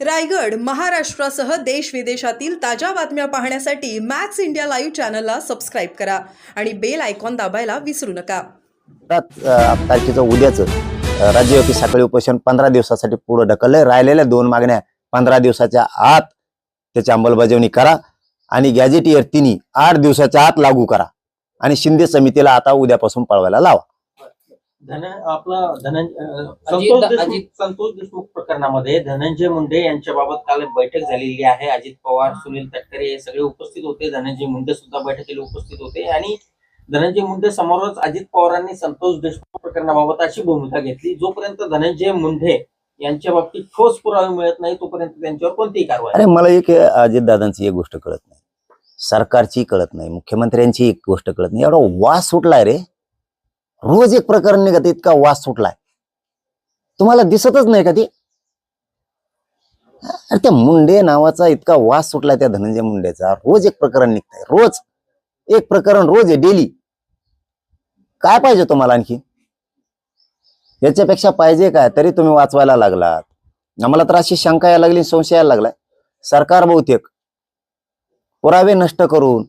रायगड महाराष्ट्रासह देश विदेशातील ताज्या बातम्या पाहण्यासाठी मॅक्स इंडिया लाईव्ह चॅनलला सबस्क्राईब करा आणि बेल आयकॉन दाबायला विसरू नका. तारखेचं उद्याचं राज्यव्यापी साखळी उपोषण पंधरा दिवसासाठी पुढे ढकललंय. राहिलेल्या दोन मागण्या पंधरा दिवसाच्या आत त्याची अंमलबजावणी करा आणि गॅजेट इयर तिन्ही आठ दिवसाच्या आत लागू करा आणि शिंदे समितीला आता उद्यापासून पळवायला लावा. धन आपला धनंजय अजित- संतोष देशमुख अजित- प्रकरणामध्ये धनंजय मुंडे यांच्याबाबत काल एक बैठक झालेली आहे. अजित पवार सुनील तटकरे हे सगळे उपस्थित होते. धनंजय मुंडे सुद्धा बैठकीला उपस्थित होते. आणि धनंजय मुंडे समोरच अजित पवारांनी संतोष देशमुख प्रकरणाबाबत अशी भूमिका घेतली. जोपर्यंत धनंजय मुंडे यांच्या बाबतीत ठोस पुरावे मिळत नाही तोपर्यंत त्यांच्यावर कोणतीही कारवाई अरे मला एक अजितदादांची एक गोष्ट कळत नाही. सरकारची कळत नाही. मुख्यमंत्र्यांची एक गोष्ट कळत नाही. एवढा वास सुटलाय रे. रोज एक प्रकरण निघत इतका वास सुटलाय. तुम्हाला दिसतच नाही का ते? अरे त्या मुंडे नावाचा इतका वास सुटलाय त्या धनंजय मुंडेचा. रोज एक प्रकरण निघतंय. रोज. एक प्रकरण रोज आहे डेली. काय पाहिजे तुम्हाला आणखी? याच्यापेक्षा पाहिजे काय? तरी तुम्ही वाचवायला लागलात. आम्हाला तर अशी शंका यायला लागली संशय यायला लागलाय. सरकार बहुतेक पुरावे नष्ट करून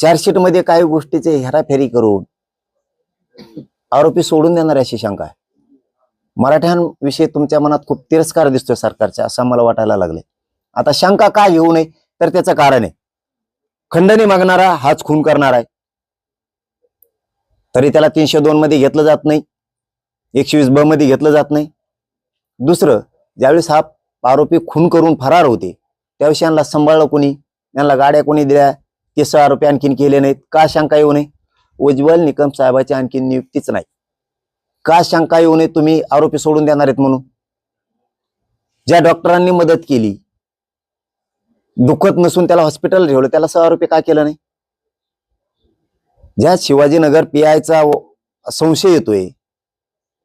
चार्जशीटमध्ये काही गोष्टीचे हेराफेरी करून आरोपी सोडून देणार अशी शंका आहे. मराठ्यांविषयी तुमच्या मनात खूप तिरस्कार दिसतोय सरकारचा असं मला वाटायला लागले आता शंका का येऊ नये तर त्याचं कारण आहे. खंडणी मागणारा हाच खून करणार आहे. तरी त्याला तीनशे दोन मध्ये घेतलं जात नाही. एकशे वीस ब मध्ये घेतलं जात नाही. दुसरं ज्यावेळेस हा आरोपी खून करून फरार होते त्यावेळेस यांना सांभाळलं कोणी? यांना गाड्या कोणी दिल्या? ते सहा आरोपी आणखीन केले नाहीत. का शंका येऊ नये? उज्ज्वल निकम साहेबाची आणखी नियुक्तीच नाही. का शंका येऊ नये तुम्ही आरोपी सोडून देणार आहेत म्हणून? ज्या डॉक्टरांनी मदत केली दुखत नसून त्याला हॉस्पिटल ठेवलं त्याला सह आरोपी का केलं नाही? ज्या शिवाजीनगर पीआयचा संशय येतोय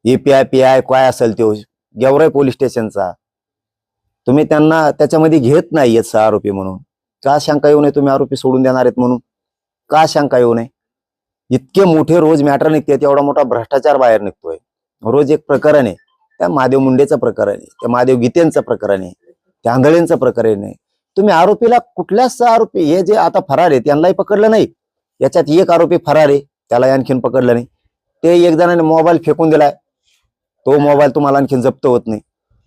एपीआय पी आय काय असेल तो गेवराई पोलीस स्टेशनचा तुम्ही त्यांना त्याच्यामध्ये घेत नाहीयेत सहा आरोपी म्हणून. का शंका येऊ नये तुम्ही आरोपी सोडून देणार आहेत म्हणून? का शंका येऊ नये? इतके मोठे रोज मॅटर निघते एवढा मोठा भ्रष्टाचार बाहेर निघतोय. रोज एक प्रकरण आहे त्या महादेव मुंडेचं प्रकरण आहे त्या महादेव गीतेंचं प्रकरण आहे त्या आंधळेंचं प्रकरण आहे. तुम्ही आरोपीला कुठल्याच आरोपी हे जे आता फरार आहे त्यांनाही पकडलं नाही. याच्यात एक आरोपी फरार आहे त्याला आणखीन पकडलं नाही. ते एक जणांनी मोबाईल फेकून दिलाय. तो मोबाईल तुम्हाला आणखीन जप्त होत नाही.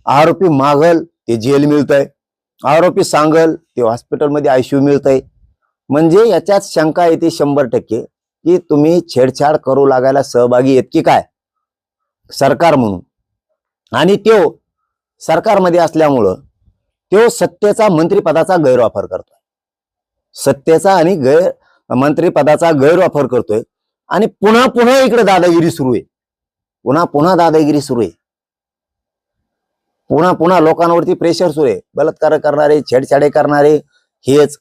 आरोपी मागल ते जेल मिळतंय. आरोपी सांगल ते हॉस्पिटलमध्ये आयसीयू मिळतंय. म्हणजे याच्यात शंका येते शंभर टक्के. की तुम्ही छेडछाड करू लागायला सहभागी आहेत की काय? सरकार म्हणून. आणि त्यो सरकारमध्ये असल्यामुळं त्यो सत्तेचा मंत्रिपदाचा गैरवापर करतोय. सत्तेचा आणि गैर मंत्रिपदाचा गैरवापर करतोय. आणि पुन्हा पुन्हा इकडे दादागिरी सुरू आहे. पुन्हा पुन्हा दादागिरी सुरू आहे. पुन्हा पुन्हा लोकांवरती प्रेशर सुरू आहे. बलात्कार करणारे छेडछाडे करणारे हेच.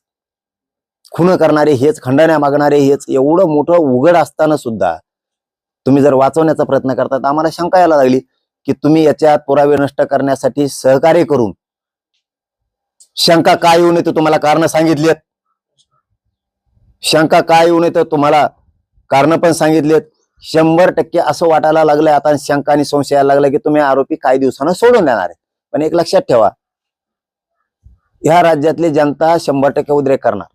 खून करणारे हेच खंडण्या मागणारे हेच एवढं मोठं उघड असताना सुद्धा तुम्ही जर वाचवण्याचा प्रयत्न करता तर आम्हाला शंका यायला लागली की तुम्ही याच्यात पुरावे नष्ट करण्यासाठी सहकार्य करून शंका काय येऊ नये तर तुम्हाला कारण सांगितलीत? शंका काय येऊ नये तर तुम्हाला कारण पण सांगितलेत? शंभर टक्के असं वाटायला लागलंय आता शंका आणि संशय यायला लागला की तुम्ही आरोपी काही दिवसानं सोडून देणार आहे. पण एक लक्षात ठेवा ह्या राज्यातली जनता शंभर टक्के उद्रेक करणार.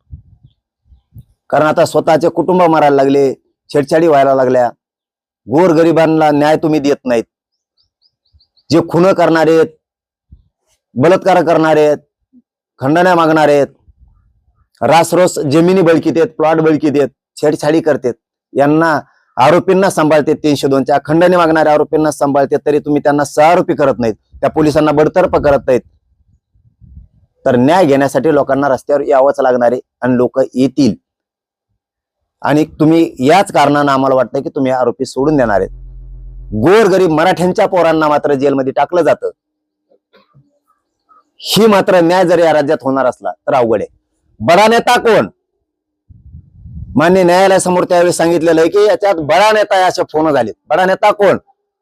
कारण आता स्वतःचे कुटुंब मारायला लागले छेडछाडी व्हायला लागल्या. गोर गरिबांना न्याय तुम्ही देत नाहीत. जे खुनं करणार आहेत बलात्कार करणार आहेत खंडण्या मागणार आहेत रासरोस जमिनी बळकीत आहेत प्लॉट बळकीत आहेत छेडछाडी करतात. यांना आरोपींना सांभाळते तीनशे दोनच्या. खंडणी मागणाऱ्या आरोपींना सांभाळते तरी तुम्ही त्यांना सहआरोपी करत नाहीत. त्या पोलिसांना बडतर्फ करत नाहीत. तर न्याय घेण्यासाठी लोकांना रस्त्यावर यावंच लागणार आहे आणि लोक येतील. आणि तुम्ही याच कारणानं आम्हाला वाटतं की तुम्ही आरोपी सोडून देणार आहेत. गोरगरीब मराठ्यांच्या पोरांना मात्र जेलमध्ये टाकलं जातं. ही मात्र न्याय जर या राज्यात होणार असला तर अवघड आहे. बडा नेता कोण? मान्य न्यायालयासमोर त्यावेळी सांगितलेलं आहे की याच्यात बडा नेता असे फोन झालेत. बडा नेता कोण?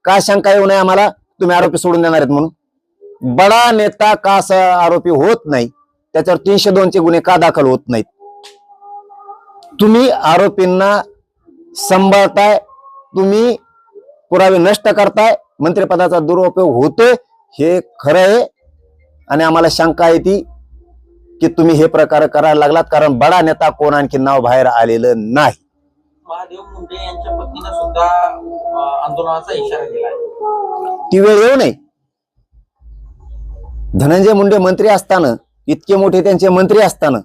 का शंका येऊ नये आम्हाला? तुम्ही आरोपी सोडून देणार आहेत म्हणून. बडा नेता का आरोपी होत नाही? त्याच्यावर तीनशे दोनचे गुन्हे का दाखल होत नाहीत? तुम्ही आरोपींना सांभाळताय तुम्ही पुरावे नष्ट करताय मंत्रिपदाचा दुरुपयोग होतोय हे खरं आहे. आणि आम्हाला शंका येते की तुम्ही हे प्रकार करायला लागलात कारण बडा नेता कोण आणखी नाव बाहेर आलेलं नाही. महादेव मुंडे यांच्या पत्नीनं सुद्धा आंदोलनाचा इशारा दिला आहे. ती वेळ येऊ नये. धनंजय मुंडे मंत्री असताना इतके मोठे त्यांचे मंत्री असताना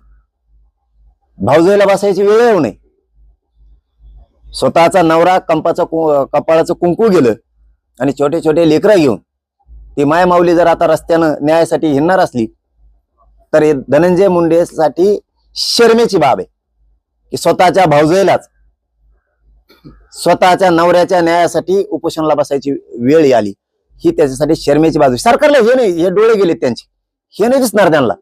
भाऊजाईला बसायची वेळ येऊ नये. स्वतःचा नवरा कंपाचं कु- कपाळाचं कुंकू गेलं आणि छोटे छोटे लेकरं घेऊन ती माय माऊली जर आता रस्त्यानं न्यायासाठी हिंडणार असली तर हे धनंजय मुंडेसाठी शर्मेची बाब आहे. की स्वतःच्या भाऊजाईलाच स्वतःच्या नवऱ्याच्या न्यायासाठी उपोषणाला बसायची वेळ आली ही त्याच्यासाठी शर्मेची बाजू सरकारला हे नाही हे डोळे गेलेत त्यांचे. हे नाही दिसणार त्यांना.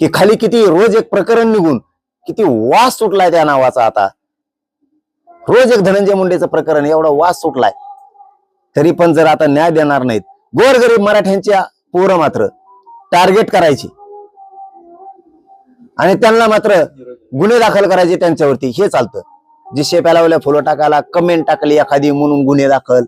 की खाली किती रोज एक प्रकरण निघून किती वास सुटलाय त्या नावाचा आता. रोज एक धनंजय मुंडेचं प्रकरण एवढा वास सुटलाय. तरी पण जर आता न्याय देणार नाहीत गोरगरीब मराठ्यांच्या पोरं मात्र टार्गेट करायची. आणि त्यांना मात्र गुन्हे दाखल करायचे त्यांच्यावरती हे चालतं. जे शेप्याला फुलं टाकायला कमेंट टाकली एखादी म्हणून गुन्हे दाखल.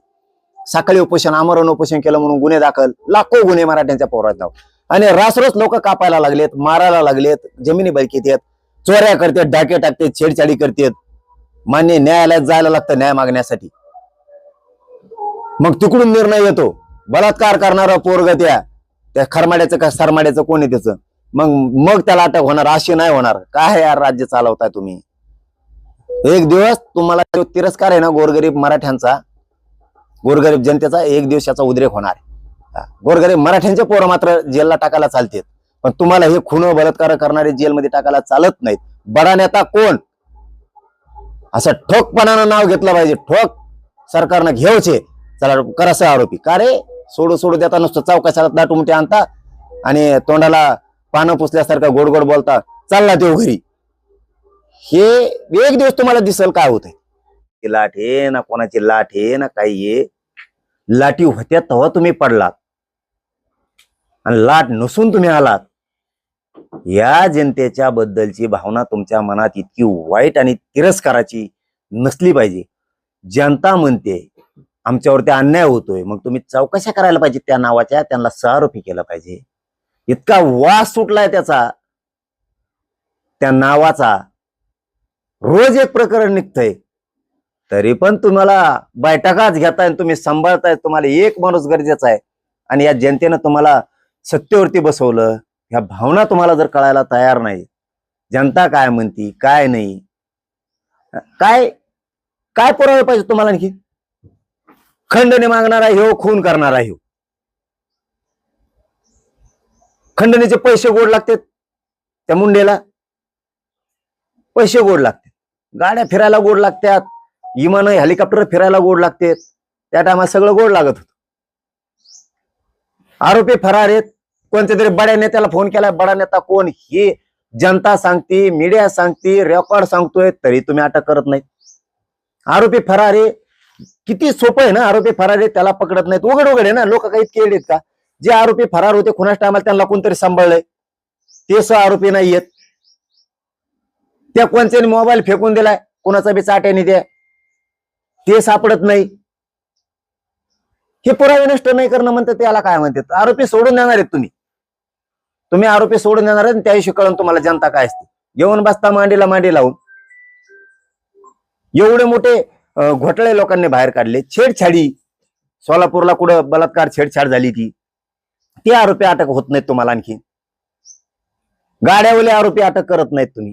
सकाळी उपोषण आमरण उपोषण केलं म्हणून गुन्हे दाखल. लाखो गुन्हे मराठ्यांच्या पोरात नाव आणि रासरोस लोक कापायला लागलेत मारायला लागलेत जमिनी बैकीत येत चोऱ्या करतात डाके टाकतात छेडछाडी करतात. मान्य न्यायालयात जायला लागतं न्याय मागण्यासाठी. मग तिकडून निर्णय येतो. बलात्कार करणारा पोरग त्या त्या खरमाड्याचं का सरमाड्याचं कोण आहे त्याचं? मग मग त्याला अटक होणार अशी नाही होणार. काय यार राज्य चालवताय तुम्ही? एक दिवस तुम्हाला तिरस्कार आहे ना गोरगरीब मराठ्यांचा गोरगरीब जनतेचा एक दिवसाचा उद्रेक होणार. आहे. गोरगरीब मराठ्यांचे पोरं मात्र जेलला टाकायला चालतात. पण तुम्हाला हे खून बलात्कार करणारे जेलमध्ये टाकायला चालत नाहीत. बडा नेता कोण? असं ठोकपणानं नाव घेतलं पाहिजे. ठोक सरकारनं घेवचे चला करासे आरोपी. का रे? सोडू सोडू देता नुसतं चौकशाला दाटुमुटे आणता आणि तोंडाला पानं पुसल्यासारखं गोड गोड बोलता चालला देव घरी. हे एक दिवस तुम्हाला दिसल काय होत लाट हे ना कोणाची लाट हे ना काही ये. लाटी होत्या तेव्हा तुम्ही पडलात. आणि लाट नसून तुम्ही आलात. या जनतेच्या बद्दलची भावना तुमच्या मनात इतकी वाईट आणि तिरस्काराची नसली पाहिजे. जनता म्हणते आमच्यावरती अन्याय होतोय. मग तुम्ही चौकशा करायला पाहिजे त्या नावाच्या त्यांना सहारोपी केलं पाहिजे. इतका वास सुटलाय त्याचा. त्या नावाचा रोज एक प्रकरण निघतंय. तरी पण तुम्हाला बैठकाच घेताय आणि तुम्ही सांभाळताय तुम्हाला एक माणूस गरजेचा आहे. आणि या जनतेनं तुम्हाला सत्तेवरती बसवलं ह्या भावना तुम्हाला जर कळायला तयार नाही जनता काय म्हणती काय नाही काय काय पुरावे पाहिजे तुम्हाला आणखी? खंडणी मागणारा ह्यो हो, खून करणारा ह्यो खंडणीचे पैसे गोड लागतात त्या मुंडेला. पैसे गोड लागतात. गाड्या फिरायला गोड लागतात विमान हेलिकॉप्टर फिरायला गोड लागतात. त्या टायमात सगळं गोड लागत होत. आरोपी फरार आहेत. कोणत्या तरी बड्या नेत्याला फोन केलाय बडा नेता कोण हे जनता सांगते मीडिया सांगते रेकॉर्ड सांगतोय तरी तुम्ही अटक करत नाही आरोपी फरार आहे किती सोपं आहे ना आरोपी फरारे त्याला पकडत नाहीत. उघड उघड आहे ना लोक काही इतके आहेत का? जे आरोपी फरार होते कुणाच टायमाला त्यांना कोणतरी सांभाळलंय. ते सो आरोपी नाही येत त्या कोणत्याने मोबाईल फेकून दिलाय कोणाचा बी चाट्याने द्या ते सापडत नाही. हे पुरावे नष्ट नाही करणं म्हणतात त्याला काय म्हणतात? आरोपी सोडून देणार आहेत तुम्ही. तुम्ही आरोपी सोडून देणार आणि त्या दिवशी कळून तुम्हाला जनता काय असते? येऊन बसता मांडीला मांडी लावून. एवढे मोठे घोटाळे लोकांनी बाहेर काढले. छेडछाडी. सोलापूरला कुठं बलात्कार छेडछाड झाली ती. ते आरोपी अटक होत नाहीत तुम्हाला आणखी. गाड्यावले आरोपी अटक करत नाहीत तुम्ही.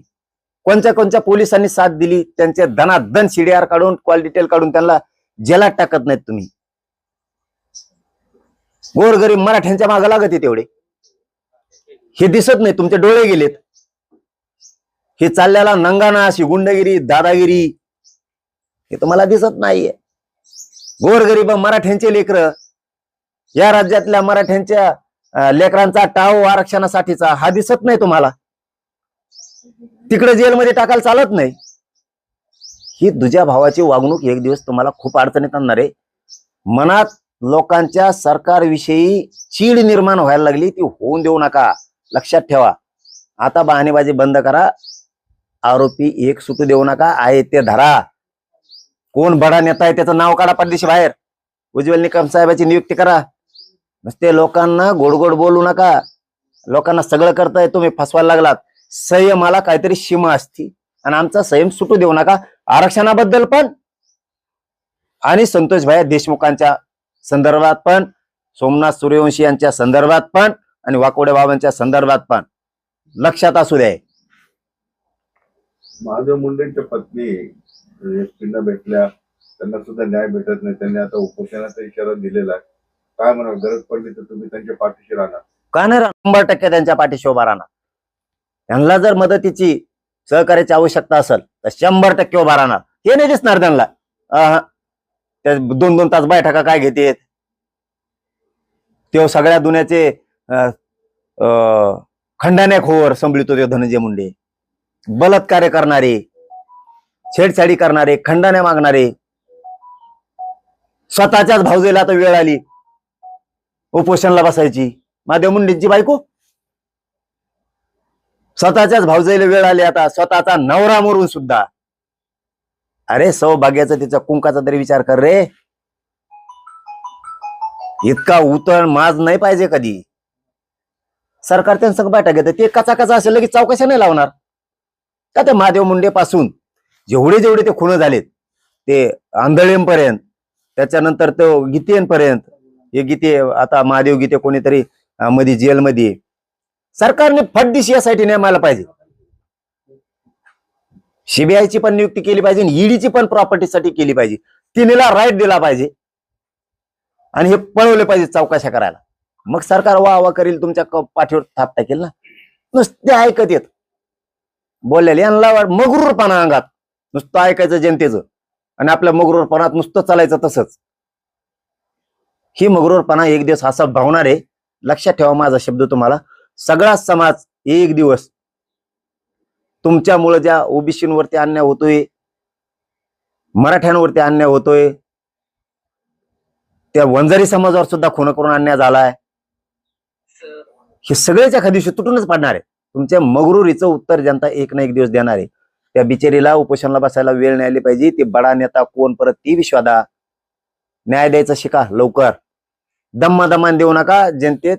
कोणत्या कोणत्या पोलिसांनी साथ दिली त्यांचे धनाधन सीडीआर काढून कॉल डिटेल काढून त्यांना जेलात टाकत नाहीत तुम्ही. गोरगरीब मराठ्यांच्या मागे लागत आहे तेवढे. हे दिसत नाही तुमचे डोळे गेलेत. हे चालल्याला नंगाना अशी गुंडगिरी दादागिरी हे तुम्हाला दिसत नाहीये. गोरगरीब मराठ्यांचे लेकर या राज्यातल्या मराठ्यांच्या लेकरांचा टाव आरक्षणासाठीचा हा दिसत नाही तुम्हाला. तिकडे जेलमध्ये टाकायला चालत नाही. ही दुज्या भावाची वागणूक एक दिवस तुम्हाला खूप अडचणीत आणणार आहे. मनात लोकांच्या सरकारविषयी चीड निर्माण व्हायला लागली ती होऊन देऊ नका. लक्षात ठेवा. आता बहाणेबाजी बंद करा. आरोपी एक सुटू देऊ नका आहे ते धरा. कोण बडा नेता आहे त्याचं नाव काढा परदेशी बाहेर. उज्ज्वल निकम साहेबाची नियुक्ती करा. नुसते लोकांना गोड गोड बोलू नका. लोकांना सगळं करताय तुम्ही फसवायला लागलात. संयमाला काहीतरी सीमा असती. आणि आमचा संयम सुटू देऊ नका. आरक्षणाबद्दल पण आणि संतोष भाई देशमुखांच्या संदर्भात पण सोमनाथ सूर्यवंशी यांच्या संदर्भात पण आणि वाकोडे बाबांच्या संदर्भात पण लक्षात असू द्या महादेव मुंडेंच्या पत्नी भेटल्या. त्यांना सुद्धा न्याय भेटत नाही. त्यांनी आता उपोषणाचा इशारा दिलेला आहे. काय म्हणा गरज पडली तर तुम्ही त्यांच्या पाठीशी राहणार. का नाही? शंभर टक्के त्यांच्या पाठीशी उभा राहणार. त्यांना जर मदतीची सहकार्याची आवश्यकता असेल तर शंभर टक्के उभा राहणार. हे नाही दिसणार त्यांना. दोन दोन तास बैठका काय घेतेत ते सगळ्या दुनियाचे खंडाण्याखोर संभळितो ते धनंजय मुंडे. बलात्कार करणारे छेडछाडी करणारे खंडाने मागणारे स्वतःच्याच भावजेला आता वेळ आली उपोषणला बसायची. महादेव मुंडेंची बायको? स्वतःच्याच भावजेला वेळ आली आता स्वतःचा नवरा मरून सुद्धा. अरे सौभाग्याचा तिचा कुंकाचा तरी विचार कर रे. इतका उतळ माज नाही पाहिजे कधी. सरकार त्यांचं बैठक घेतं ते कचा कचा असेल की चौकशा नाही लावणार. का ते महादेव मुंडे पासून जेवढे जेवढे ते खुणं झालेत ते आंधळेपर्यंत त्याच्यानंतर तो गीतेपर्यंत हे गीते आता महादेव गीते कोणीतरी मध्ये जेलमध्ये सरकारने फटदिशी यासाठी नेमायला पाहिजे. सीबीआयची पण नियुक्ती केली पाहिजे आणि ईडीची पण प्रॉपर्टीसाठी केली पाहिजे. तिनेला राईट दिला पाहिजे. आणि हे पळवले पाहिजे चौकशा करायला. मग सरकार वा वा करील तुमच्या पाठीवर थाप टाकेल ना? नुसते ऐकत येत. बोललेले यांना मगरूरपणा अंगात. नुसतं ऐकायचं जनतेचं. आणि आपल्या मगरूरपणात नुसतं चालायचं तसंच. ही मगरूरपणा एक दिवस असा भावणार आहे. लक्षात ठेवा माझा शब्द तुम्हाला. सगळा समाज एक दिवस तुमच्यामुळे ज्या ओबीसीवरती अन्याय होतोय मराठ्यांवरती अन्याय होतोय त्या वंजारी समाजावर सुद्धा खून करून अन्याय झालाय. हे सगळ्याच्या दिवशी तुटूनच पडणार आहे. तुमच्या मगरुरीचं उत्तर जनता एक ना एक दिवस देणार आहे. त्या बिचारीला उपोषणाला बसायला वेळ नाही आली पाहिजे. ते बडा नेता कोण परत ती विश्वादा. न्याय द्यायचा शिका लवकर. दम्मा दमान देऊ नका. जनतेत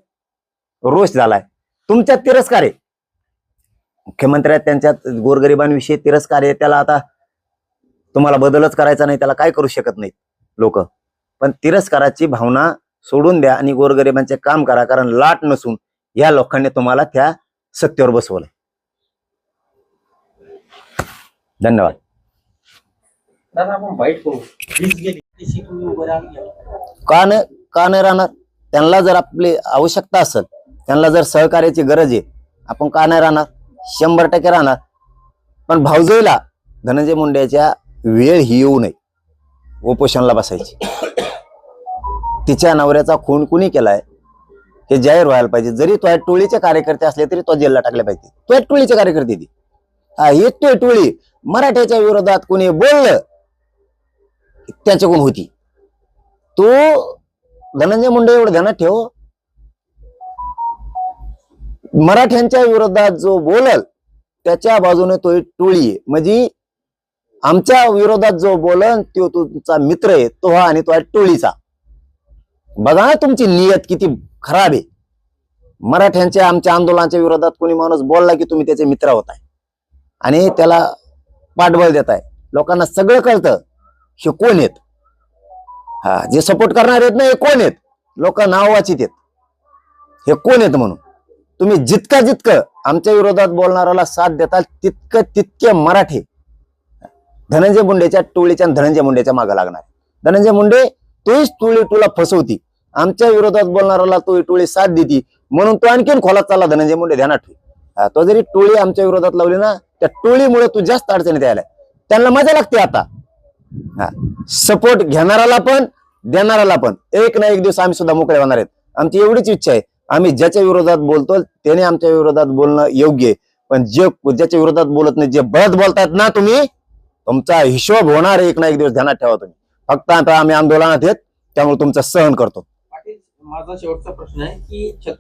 रोष झालाय. तुमच्यात तिरस्कार आहे. मुख्यमंत्र्यात त्यांच्यात गोरगरिबांविषयी तिरस्कार आहे. त्याला आता तुम्हाला बदलच करायचा नाही. त्याला काय करू शकत नाहीत लोक. पण तिरस्काराची भावना सोडून द्या आणि गोरगरिबांचे काम करा. कारण लाट नसून या लोकांनी तुम्हाला त्या सत्तेवर बसवलंय. धन्यवाद. का नाही का नाही राहणार? त्यांना जर आपली आवश्यकता असेल त्यांना जर सहकार्याची गरज आहे आपण का नाही राहणार? शंभर टक्के राहणार. पण भाऊजईला धनंजय मुंडेच्या वेळ ही येऊ नये. उपोषणला बसायची. तिच्या नवऱ्याचा खून कुणी केलाय? हे जाहीर व्हायला पाहिजे. जरी तो टोळीचे कार्यकर्ते असले तरी तो जेलला टाकले पाहिजे. तो टोळीचे कार्यकर्ते ती हा हे तो टोळी मराठ्याच्या विरोधात कोणी बोललं त्याच्याकडून होती. तो धनंजय मुंडे एवढं ध्यानात ठेव. मराठ्यांच्या विरोधात जो बोलल त्याच्या बाजूने तो एक टोळी आहे. म्हणजे आमच्या विरोधात जो बोलल तो तुमचा मित्र आहे तो हा आणि तो आहे टोळीचा. बघा ना तुमची नियत किती खराब आहे. मराठ्यांच्या आमच्या आंदोलनाच्या विरोधात कोणी माणूस बोलला की तुम्ही त्याचे मित्र होताय. आणि त्याला पाठबळ देताय. लोकांना सगळं कळतं हे कोण आहेत? हा जे सपोर्ट करणार आहेत ना हे कोण आहेत? लोक नाव वाचित आहेत. हे कोण आहेत म्हणून? तुम्ही जितकं जितकं आमच्या विरोधात बोलणाऱ्याला साथ देताल तितकं तितके मराठी. धनंजय मुंडेच्या टोळीच्या धनंजय मुंडेच्या मागे लागणार धनंजय मुंडे तोच टोळी तुला फसवती आमच्या विरोधात बोलणाऱ्याला तो टोळी साथ देती. म्हणून तो आणखीन खोलात चालला धनंजय मुंडे ध्यानात ठेव. हा, तो जरी टोळी आमच्या विरोधात लावली ना त्या टोळीमुळे तू जास्त अडचणीत यायला. त्यांना मजा लागते आता. हा सपोर्ट घेणाराला पण देणाराला पण. एक ना एक दिवस आम्ही सुद्धा मोकळे होणार आहेत. आमची एवढीच इच्छा आहे. आम्ही ज्याच्या विरोधात बोलतो त्याने आमच्या विरोधात बोलणं योग्य आहे. पण जे ज्याच्या विरोधात बोलत नाही जे बळत बोलतायत ना तुम्ही तुमचा हिशोब होणार आहे. एक ना एक दिवस ध्यानात ठेवा तुम्ही. फक्त आता आम्ही आंदोलनात येत त्यामुळे तुमचं सहन करतो. माझा शेवटचा प्रश्न आहे की छत्रपती